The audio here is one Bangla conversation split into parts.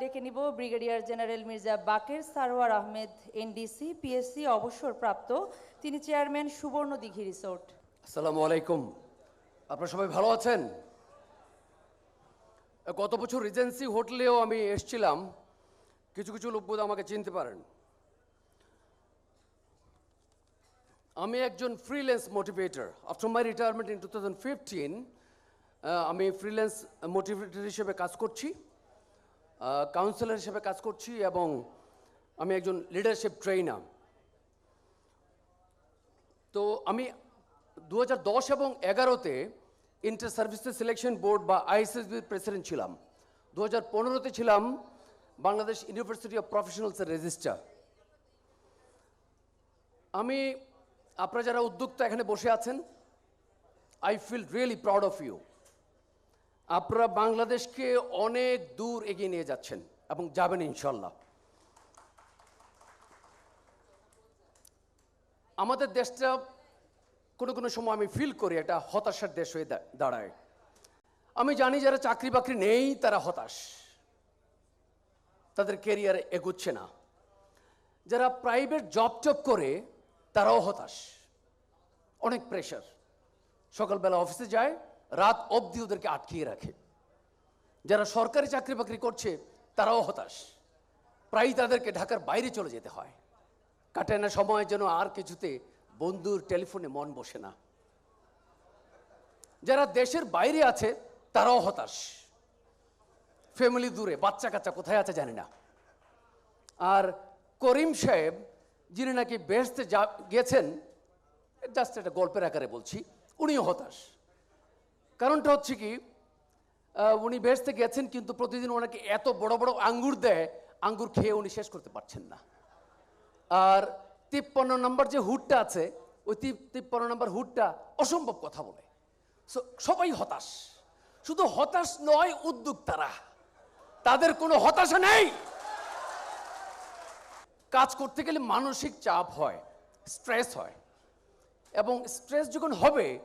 ডেকে নিব brigadier general Mirza Baqer Sarwar Ahmed, NDC, PSC অবসরপ্রাপ্ত। তিনি চেয়ারম্যান সুবর্ণ দিঘি রিসোর্ট। আসসালামু আলাইকুম। আপনারা সবাই ভালো আছেন? গত বছর রিজেন্সি হোটেলেও আমি এসছিলাম। কিছু কিছু লোক আমাকে চিনতে পারেন। আমি একজন freelance motivator after my retirement in two thousand fifteen আমি ফ্রিল্যান্স মোটিভেটর হিসেবে কাজ করছি। কাউন্সিলর হিসেবে কাজ করছি এবং আমি একজন লিডারশিপ ট্রেনার তো আমি দু এবং এগারোতে ইন্টার সার্ভিসেস সিলেকশন বোর্ড বা আইএসএসবির প্রেসিডেন্ট ছিলাম। দু হাজার পনেরোতে ছিলাম বাংলাদেশ ইউনিভার্সিটি অফ প্রফেশনালসের রেজিস্ট্রার আমি, আপনারা যারা উদ্যোক্তা এখানে বসে আছেন I feel really proud of you আপনারা বাংলাদেশকে অনেক দূর এগিয়ে নিয়ে যাচ্ছেন এবং যাবেন ইনশাল্লাহ আমাদের দেশটা কোনো কোনো সময় আমি ফিল করি এটা হতাশার দেশ হয়ে দাঁড়ায়। আমি জানি যারা চাকরি বাকরি নেই, তারা হতাশ। তাদের কেরিয়ারে এগোচ্ছে না। যারা প্রাইভেট জব টব করে, তারাও হতাশ। অনেক প্রেশার সকালবেলা অফিসে যায় রাত অবধি ওদেরকে আটকিয়ে রাখে। যারা সরকারি চাকরি বাকরি করছে, তারাও হতাশ। প্রায়ই তাদেরকে ঢাকার বাইরে চলে যেতে হয়। কাটে না সময় যেন আর কিছুতে বন্ধুর টেলিফোনে মন বসে না। যারা দেশের বাইরে আছে, তারাও হতাশ। ফ্যামিলি দূরে বাচ্চা কাচ্চা কোথায় আছে জানি না। আর করিম সাহেব, যিনি নাকি বেহেস্তে যা, গেছেন, জাস্ট একটা গল্পের আকারে বলছি, উনিও হতাশ। কারণটা হচ্ছে কি উনি বেহেস্তে গেছেন কিন্তু প্রতিদিন ওনাকে এত বড় বড় আঙ্গুর দেয়, আঙ্গুর খেয়ে উনি শেষ করতে পারছেন না। আর তিপ্পান্ন নম্বর যে হুডটা আছে, ওই তিপ- তিপ্পান্ন নম্বর হুডটা অসম্ভব কথা বলে। সবাই হতাশ। শুধু হতাশ নয়, উদ্যোক্তারা। তাদের কোনো হতাশা নেই। কাজ করতে গেলে মানসিক চাপ হয়, স্ট্রেস হয়। এবং স্ট্রেস যখন হবে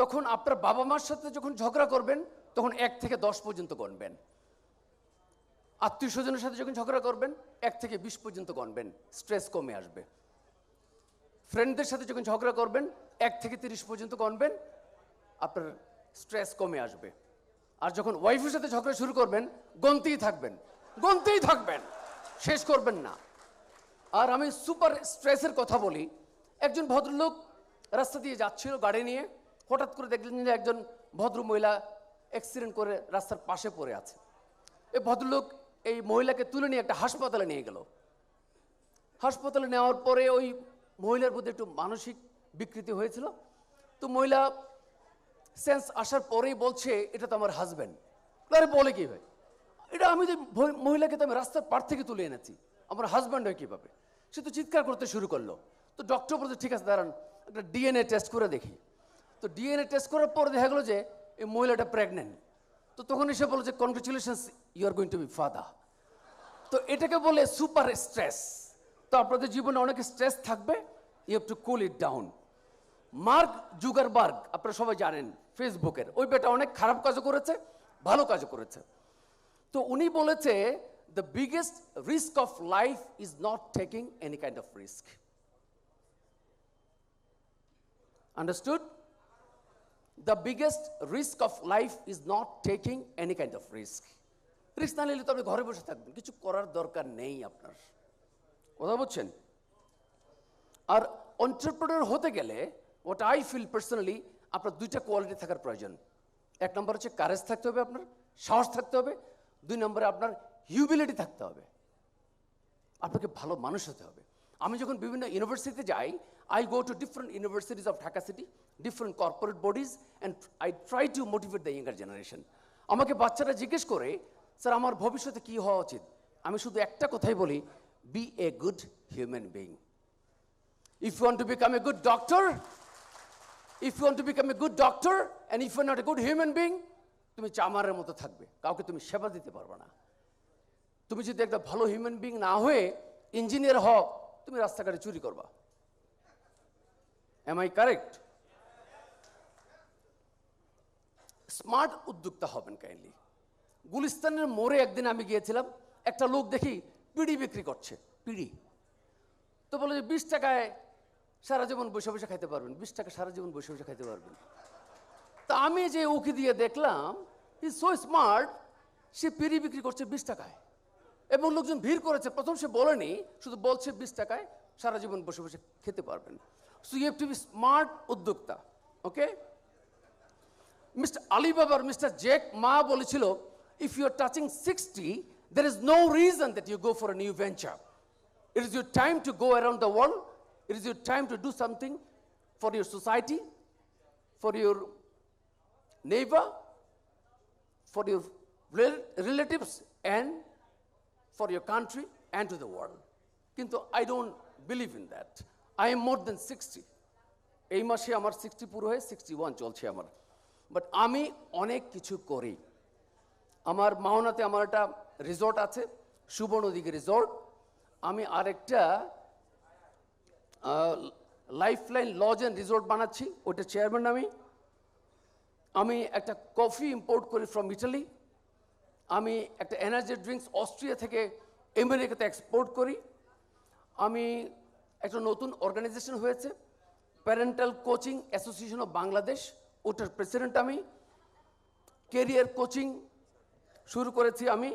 তখন আপনার বাবা মার সাথে যখন ঝগড়া করবেন, তখন এক থেকে দশ পর্যন্ত গণবেন। আত্মীয় স্বজনের সাথে যখন ঝগড়া করবেন, এক থেকে বিশ পর্যন্ত গণবেন। স্ট্রেস কমে আসবে। ফ্রেন্ডদের সাথে যখন ঝগড়া করবেন, এক থেকে তিরিশ পর্যন্ত গণবেন। আপনার স্ট্রেস কমে আসবে। আর যখন ওয়াইফের সাথে ঝগড়া শুরু করবেন গনতেই থাকবেন। গনতেই থাকবেন। শেষ করবেন না। আর আমি সুপার স্ট্রেসের কথা বলি। একজন ভদ্রলোক রাস্তা দিয়ে যাচ্ছিল গাড়ি নিয়ে। হঠাৎ করে দেখলেন যে একজন ভদ্র মহিলা অ্যাক্সিডেন্ট করে রাস্তার পাশে পড়ে আছে। এই ভদ্রলোক এই মহিলাকে তুলে নিয়ে একটা হাসপাতালে নিয়ে গেল। হাসপাতালে নেওয়ার পরে ওই মহিলার মধ্যে একটু মানসিক বিকৃতি হয়েছিল। তো মহিলা সেন্স আসার পরেই বলছে, এটা তো আমার হাজব্যান্ড আরে, বলে কি ভাই? এটা আমি ভই- মহিলাকে তো আমি রাস্তার পার থেকে তুলে এনেছি। আমার হাজব্যান্ড হয় কীভাবে? সে তো চিৎকার করতে শুরু করল। তো ডক্টর বলছে, ঠিক আছে, দাঁড়ান, একটা ডিএনএ টেস্ট করে দেখি। তো ডিএনএ টেস্ট করার পর দেখা গেলো যে এই মহিলাটা প্রেগনেন্ট তো তখন এসে বলছে যে congratulations you are going to be father তো এটাকে বলে সুপার স্ট্রেস তো আপনাদের জীবনে অনেক স্ট্রেস থাকবে you have to cool it down Mark Zuckerberg, আপনারা সবাই জানেন, ফেসবুকের, ওই বেটা অনেক খারাপ কাজও করেছে, ভালো কাজও করেছে। তো উনি বলেছে the biggest risk of life is not taking any kind of risk understood the biggest risk of life is not taking any kind of risk risk না নিলে তো আপনি ঘরে বসে থাকবেন। কিছু করার দরকার নেই আপনার। কথা বলছেন? আর অন্টারপ্রেনার হতে গেলে ওটা আই ফিল পার্সোনালি আপনার দুইটা কোয়ালিটি থাকার প্রয়োজন। এক নম্বর হচ্ছে কারেজ থাকতে হবে আপনার, সাহস থাকতে হবে। দুই নম্বরে আপনার হিউবিলিটি থাকতে হবে। আপনাকে ভালো মানুষ হতে হবে। আমি যখন বিভিন্ন ইউনিভার্সিটিতে যাই I go to different universities of Dhaka city different corporate bodies and I try to motivate the younger generation আমাকে বাচ্চারা জিজ্ঞেস করে স্যার আমার ভবিষ্যতে কী হওয়া উচিত? আমি শুধু একটা কথাই বলি be a good human being if you want to become a good doctor, if you want to become a good doctor, and if you're not a good human being, তুমি চামারের মতো থাকবে। কাউকে তুমি সেবা দিতে পারবে না। তুমি যদি একটা ভালো হিউম্যান বিং না হয়ে ইঞ্জিনিয়ার হও তুমি রাস্তাঘাটে চুরি করবা। এম আই কারেক্ট স্মার্ট উদ্যোক্তা হবেন কাইন্ডলি গুলিস্তানের মোড়ে একদিন আমি গিয়েছিলাম, একটা লোক দেখি পিড়ি বিক্রি করছে, পিড়ি। তো বলে যে, বিশ টাকায় সারা জীবন বসে বসে খাইতে পারবেন, বিশ টাকা সারা জীবন বসে বসে খাইতে পারবেন। তা আমি যে উকি দিয়ে দেখলাম ইজ সো স্মার্ট সে পিড়ি বিক্রি করছে বিশ টাকায়। এবং লোকজন ভিড় করেছে। প্রথম সে বলেনি শুধু বলছে বিশ টাকায় সারা জীবন বসে বসে খেতে পারবেন। So you to be smart উদ্যোক্তা ওকে মিস্টার আলিবাবার মিস্টার জেক মা বলেছিল if you are touching sixty there is no reason that you go for new venture it is your time to go around the world it is your time to do something for your society for your neighbor, your rel- relatives, and for your country and to the world. কিন্তু I don't believe in that I am more than sixty এই মাসে আমার সিক্সটি পুরো হয়ে সিক্সটি ওয়ান চলছে আমার। বাট আমি অনেক কিছু করি। আমার মাওনাতে আমার একটা রিসর্ট আছে সুবর্ণদিঘি রিসর্ট আমি আরেকটা life line lodge and resort বানাচ্ছি ওটা চেয়ারম্যান আমি। আমি একটা কফি ইম্পোর্ট করি ফ্রম ইটালি আমি একটা এনার্জি ড্রিঙ্কস অস্ট্রিয়া থেকে আমেরিকাতে এক্সপোর্ট করি। আমি একটা নতুন অর্গানাইজেশন হয়েছে parental coaching association of Bangladesh ওটার প্রেসিডেন্ট আমি। কেরিয়ার কোচিং শুরু করেছি আমি।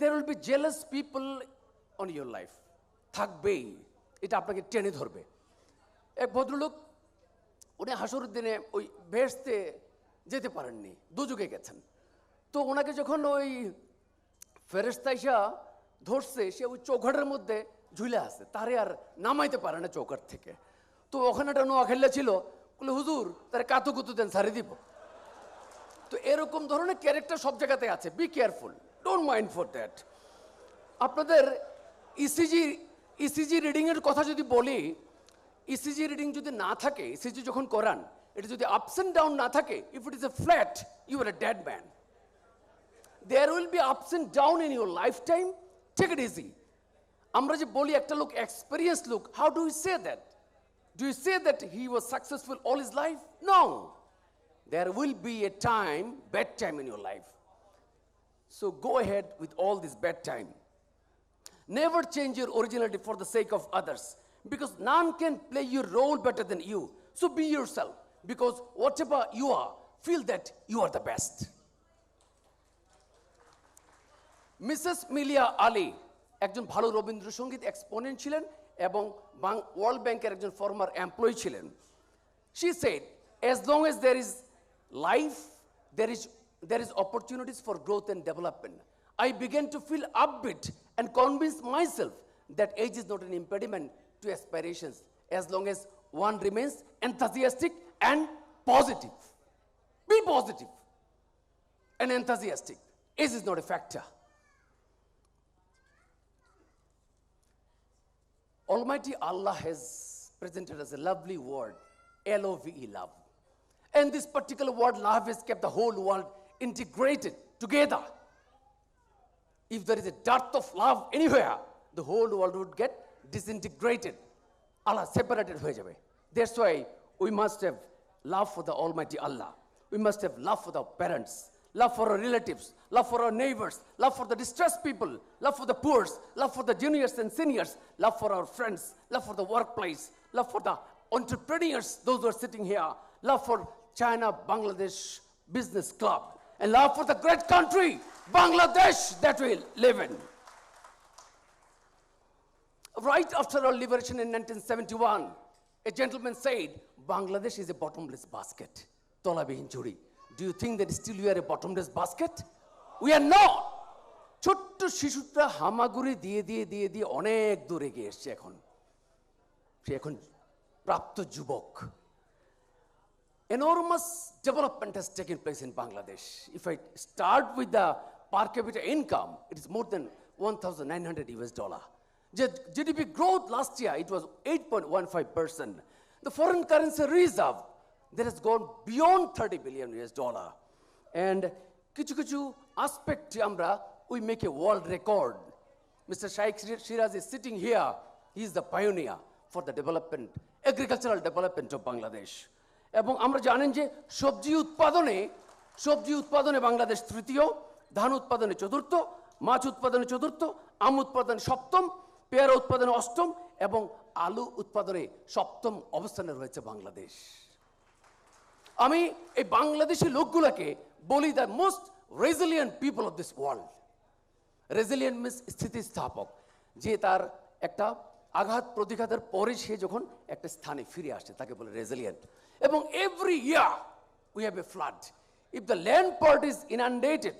There will be jealous people on your life থাকবেই, এটা আপনাকে টেনে ধরবে। এক ভদ্রলোক, উনি হাসুর দিনে ওই ভেসতে যেতে পারেননি, দুযুগে গেছেন। তো ওনাকে যখন ওই ফেরেস্তাইসা ধরছে, সে ওই চৌঘাটের মধ্যে ঝুলে আছে। তারে আর নামাইতে পারে না চৌকাট থেকে। তো ওখানে একটা নোয়া খেললে ছিল, বলে, হুজুর, তারে কাতু কুতু দেন সারি দিব। তো এরকম ধরনের ক্যারেক্টার সব জায়গাতে আছে। Be careful don't mind for that আপনাদের E ইসিজি ইসিজি রিডিংয়ের কথা যদি বলি ইসিজি রিডিং যদি না থাকে ইসিজি যখন করান, এটা যদি আপস অ্যান্ড ডাউন না থাকে if it is a flat you are a dead man There will be ups and down in your life time take it easy আমরা যে বলি একটা লোক এক্সপিরিয়েন্স লোক how do you say that do you say that he was successful all is life no there will be a time bad time in your life So go ahead with all this bad time. Never change your originality for the sake of others because none can play your role better than you. So be yourself because whatever you are, feel that you are the best. Mrs Milia Ali একজন ভালো রবীন্দ্রসঙ্গীত এক্সপোনেন্ট ছিলেন এবং ওয়ার্ল্ড ব্যাংকের একজন ফর্মার এমপ্লয়ি ছিলেন She said, as long as there is life, there is, there is opportunities for growth and development. I began to feel upbeat and convince myself that age is not an impediment to aspirations as long as one remains enthusiastic and positive. Be positive and enthusiastic. Age is not a factor. Almighty Allah has presented us a lovely word, L-O-V-E, love. And this particular word, love, has kept the whole world integrated together. If there is a dearth of love anywhere, the whole world would get disintegrated. Allah separated. That's why we must have love for the Almighty Allah. We must have love for the parents love for our relatives, love for our neighbors, love for the distressed people, love for the poor, love for the juniors and seniors, love for our friends, love for the workplace, love for the entrepreneurs, those who are sitting here, love for China, Bangladesh Business Club, and love for the great country, Bangladesh, that we live in. Right after our liberation in 1971, a gentleman said, Bangladesh is a bottomless basket, tolabihin churi. Do you think that still we are a bottomless basket? We are not. ছোট্ট শিশুটা হামাগুড়ি দিয়ে দিয়ে দিয়ে দিয়ে অনেক দূরে গিয়ে এসছে এখন সে এখন প্রাপ্ত যুবক enormous development has taken place in Bangladesh. If I start with the per capita income, it is more than 1,900 US dollar. The GDP growth last year, it was 8.15%. The foreign currency reserve, that has gone beyond 30 billion US dollar. And কিছু কিছু aspect আমরা, we make a world record. Mr. Shaikh Shiraz is sitting here. He is the pioneer for the development, agricultural development of Bangladesh. এবং আমরা জানেন যে সবজি উৎপাদনে সবজি উৎপাদনে বাংলাদেশ তৃতীয় ধান উৎপাদনে চতুর্থ মাছ উৎপাদনে চতুর্থ আম উৎপাদনে সপ্তম পেয়ারা উৎপাদনে অষ্টম এবং আলু উৎপাদনে সপ্তম অবস্থানে রয়েছে বাংলাদেশ আমি এই বাংলাদেশি লোকগুলোকে বলি the most resilient people of this world resilient means স্থিতিস্থাপক, যে তার একটা আঘাত প্রতিঘাতের পরে সে যখন একটা স্থানে ফিরে আসে, তাকে বলে রেজিলিয়েন্ট এবং every year we have a flood if the land part is inundated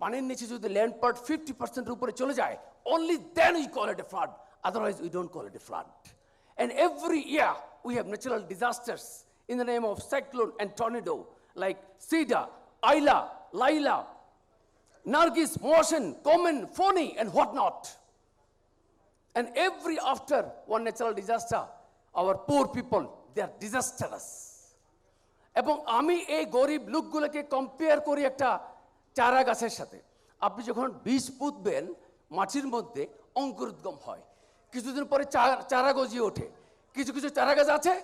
পানির নিচে যদি ল্যান্ড পার্ট ফিফটি পার্সেন্টের উপরে চলে যায় only then we call it a flood otherwise we don't call it a flood and every year we have natural disasters. In the name of cyclone and tornado like Sida, Ayla, Laila, Nargis, Motion, Komen, Phony, and whatnot. And every after one natural disaster, our poor people, they are disastrous. এবং আমি এই গরিব লোকগুলোকে কম্পেয়ার করি একটা চারা গাছের সাথে আপনি যখন বীজ পুঁতবেন মাটির মধ্যে অঙ্কুরোদ্গম হয় কিছুদিন পরে চারা গজিয়ে ওঠে কিছু কিছু চারা গাছ আছে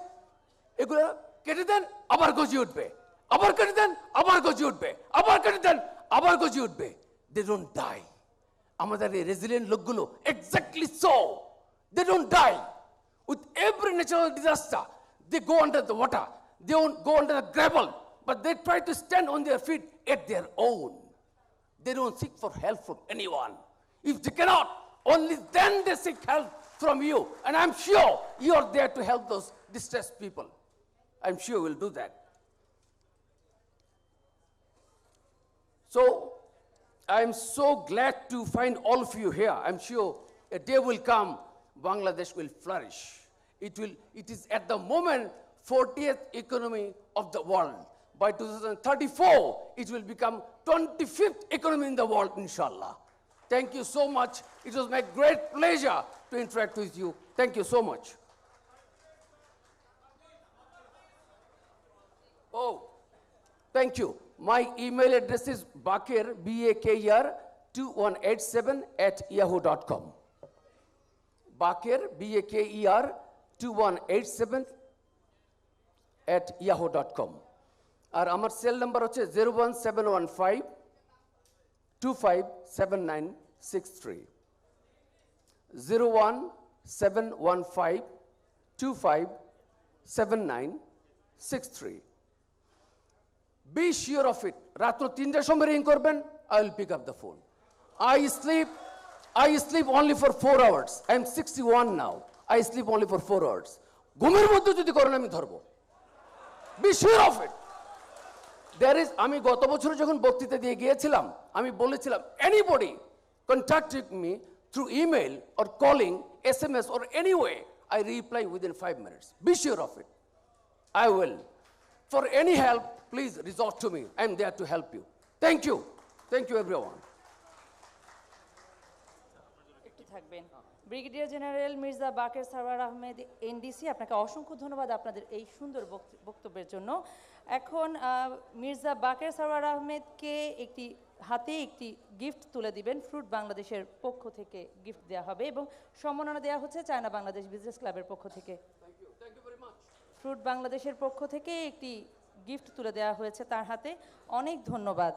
এগুলো কেটে দেন আবার গজিয়ে উঠবে আবার কেটে দেন আবার গজিয়ে উঠবে আবার কেটে দেন আবার গজিয়ে উঠবে দে ডোন্ট ডাই আমাদের এই রেজিলিয়েন্ট লোকগুলো exactly so they don't die with every natural disaster they go under the water they go under the gravel but they try to stand on their feet at their own they don't seek for help from anyone if they cannot only then they seek help from you and i'm sure you are there to help those distressed people i'm sure we'll do that So I'm so glad to find all of you here. I'm sure a day will come, Bangladesh will flourish. It, will, it is at the moment 40th economy of the world. By 2034, it will become 25th economy in the world, inshallah. Thank you so much. It was my great pleasure to interact with you. Thank you so much. Thank you. My email address is bakir, B-A-K-E-R, 2187 at yahoo.com. Bakir, B-A-K-E-R, 2187 at yahoo.com. আর আমার সেল নাম্বার হচ্ছে zero one seven one five two five seven nine six three zero one seven one five two five seven nine six three be sure of it রাত্র তিনটার সময় রিং করবেন I will pick up the phone I sleep I sleep only for four hours I am sixty one now I sleep only for four hours ঘুমের মধ্যে যদি করেন আমি ধরবো। Be sure of it there is আমি গত বছর যখন বক্তৃতা দিয়ে গিয়েছিলাম আমি বলেছিলাম anybody contacting me through email or calling S M S or any way I reply within five minutes be sure of it I will. For any help, please resort to me. I'm there to help you. Thank you. Thank you, everyone. থাকবেন brigadier general Mirza Baker Sarwar Ahmed NDC আপনাকে অসংখ্য ধন্যবাদ আপনাদের এই সুন্দর বক্ত- বক্তব্যের জন্য এখন মির্জা বাকের সারওয়ার আহমেদকে একটি হাতে একটি গিফট তুলে দিবেন ফ্রুট বাংলাদেশের পক্ষ থেকে গিফট দেওয়া হবে এবং সম্মাননা দেওয়া হচ্ছে চায়না বাংলাদেশ বিজনেস ক্লাবের পক্ষ থেকে ফ্রুট বাংলাদেশের পক্ষ থেকে একটি গিফট তুলে দেওয়া হয়েছে তার হাতে। অনেক ধন্যবাদ।